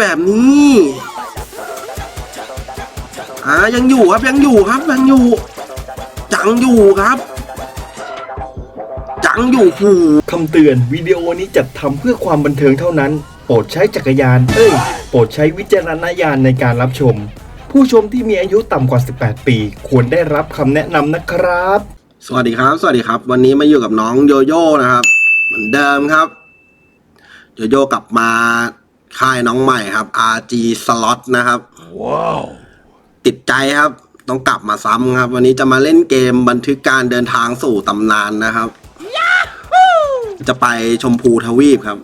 แบบนี้อ่ายังอยู่ครับยังอยู่ครับยังอยู่ จังอยู่ครับ จังอยู่หูคำเตือนวิดีโอนี้จัดทำเพื่อความบันเทิงเท่านั้น โปรดใช้จักรยาน เอ้ย โปรดใช้วิจารณญาณในการรับชม ผู้ชมที่มีอายุต่ำกว่า 18 ปี ควรได้รับคำแนะนำนะครับ สวัสดีครับ สวัสดีครับ วันนี้มาอยู่กับน้องโยโย่นะครับ เหมือนเดิมครับ โยโย่กลับมา ค่ายน้องใหม่ครับ RG Slot นะครับ ว้าว ติดใจครับ ต้องกลับมาซ้ำครับ วันนี้จะมาเล่นเกมบันทึกการเดินทางสู่ตำนานนะครับ จะไปชมพูทวีปครับ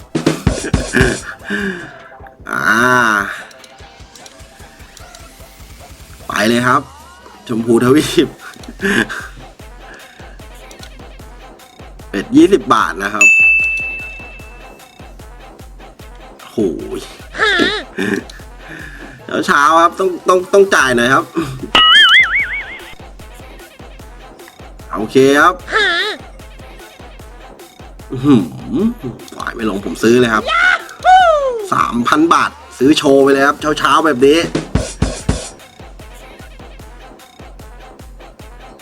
อ่า ไปเลยครับ ชมพูทวีปเป็ดยี่สิบบาทนะครับ โหยเช้าครับ ต้องต้องต้องจ่ายหน่อยครับ โอเคครับหือปล่อยไม่ลงผมซื้อเลยครับสามพันบาท ซื้อโชว์ไปเลยครับ เช้าๆแบบนี้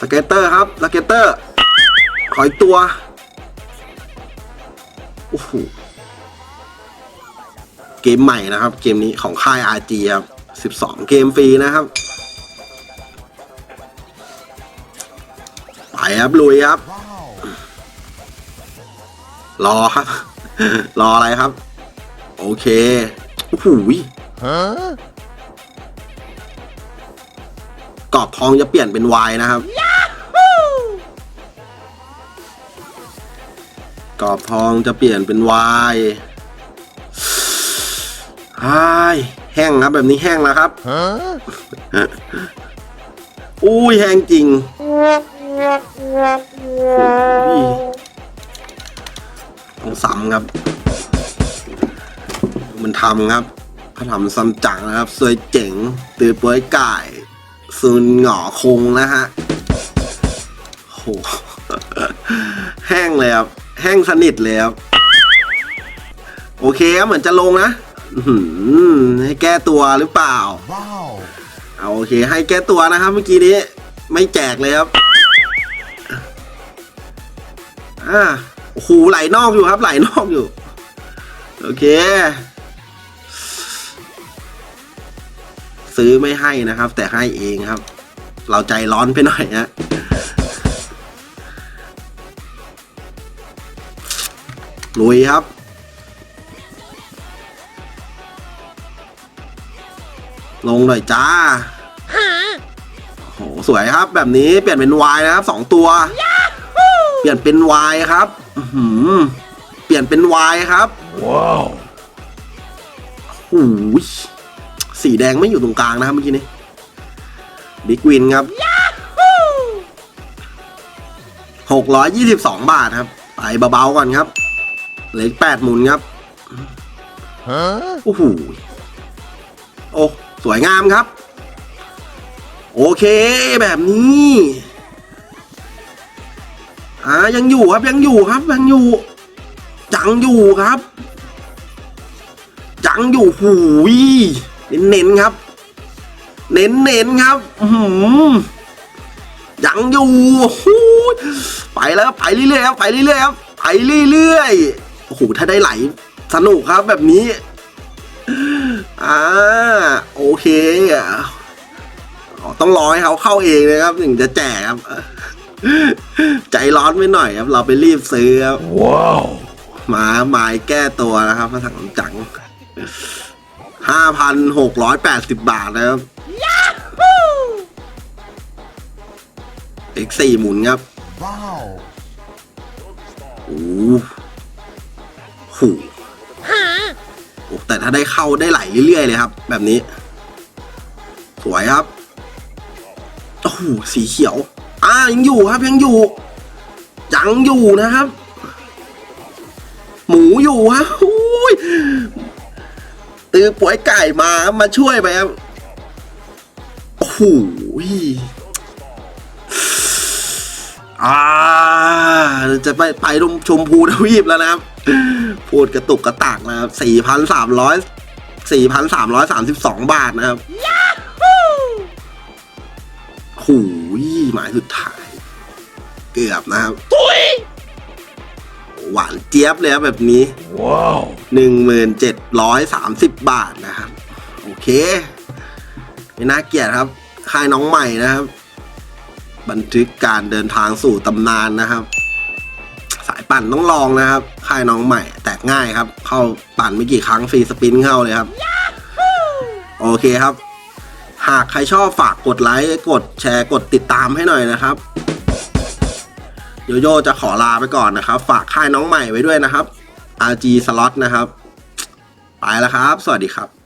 สเก็ตเตอร์ครับ สเก็ตเตอร์ ขออีกตัว โอ้โห เกมใหม่นะครับ เกมนี้ของค่าย RG ครับ 12 เกมฟรีนะครับ ไปครับลุยครับ รอครับ รออะไรครับ โอเค โอ้โหกรอบทองจะเปลี่ยนเป็นวายนะครับกรอบทองจะเปลี่ยนเป็นวาย อ้ายแห้งครับแบบนี้แห้งแล้วครับอุ้ยแห้งจริงโอ้ยต้องซ้ำครับ มันทำครับเขาทำซ้ำจังนะครับสวยเจ๋งตือป่วยไก่ซูนหงอคงนะฮะโหแห้งเลยครับแห้งสนิทเลยครับโอเคครับเหมือนจะลงนะ อื้อหือให้แก้ตัวหรือเปล่าเอาโอเค ให้แก้ตัวนะครับเมื่อกี้นี้ ไม่แจกเลยครับอ่าโอ้โหไหลนอกอยู่ครับ ไหลนอกอยู่ โอเค ซื้อไม่ให้นะครับ แต่ให้เองครับ เราใจร้อนไปหน่อยฮะลุยครับ ลงหน่อยจ้าโอ้โหสวยครับแบบนี้เปลี่ยนเป็นวายนะครับสองตัว เปลี่ยนเป็นวายครับอื้อหือเปลี่ยนเป็นวายครับ ว้าวโอ้ยสีแดงไม่อยู่ตรงกลางนะครับเมื่อกี้นี้บิ๊กวินครับหกร้อยยี่สิบสองบาทครับ ไปเบาๆก่อนครับ เหลืออีกแปดหมุนครับโอ้โหโอ้ สวยงามครับ โอเคแบบนี้อ่ายังอยู่ครับยังอยู่ครับยังอยู่ จังอยู่ครับ จังอยู่หูยเน้นๆครับ เน้นๆครับหือยังอยู่หูไปแล้วไปเรื่อยๆครับไปเรื่อยๆครับไปเรื่อยๆโอ้โหถ้าได้ไหลสนุกครับแบบนี้ อ่าโอเคอ๋อต้องรอให้เขาเข้าเองนะครับถึงจะแจกครับ ใจร้อนไปหน่อยครับ เราไปรีบซื้อครับว้าวมาหมายแก้ตัวนะครับพระถังจังห้าพันหกร้อยแปดสิบบาทนะครับอีกสี่หมุนครับ Wow. โอ้โหโอ้ แต่ถ้าได้เข้าได้ไหลเรื่อยๆเลยครับ แบบนี้ สวยครับโอ้โหสีเขียว อ่ายังอยู่ครับยังอยู่ยังอยู่นะครับ หมูอยู่ฮะอุ้ยตือป่วยไก่มามาช่วยไปครับโอ้โหอ่า จะไปไปชมพูทวีปแล้วนะครับ พูดกระตุกกระตากนะครับ 4,300 4,332 บาทนะครับหูยหมายสุดท้าย เกือบนะครับ หวานเจี๊ยบเลยครับแบบนี้ ว้าวหนึ่งหมื่นเจ็ดร้อยสามสิบบาทนะครับ โอเค ไม่น่าเกลียดครับ ค่ายน้องใหม่นะครับ บันทึกการเดินทางสู่ตำนานนะครับสาย ปั่นต้องลองนะครับค่ายน้องใหม่ แตกง่ายครับ เข้าปั่นไม่กี่ครั้งฟรีสปินเข้าเลยครับ โอเคครับ หากใครชอบฝากกดไลค์กดแชร์กดติดตามให้หน่อยนะครับโยโย่จะขอลาไปก่อนนะครับ ฝากค่ายน้องใหม่ไว้ด้วยนะครับ RG Slot นะครับ ไปแล้วครับ สวัสดีครับ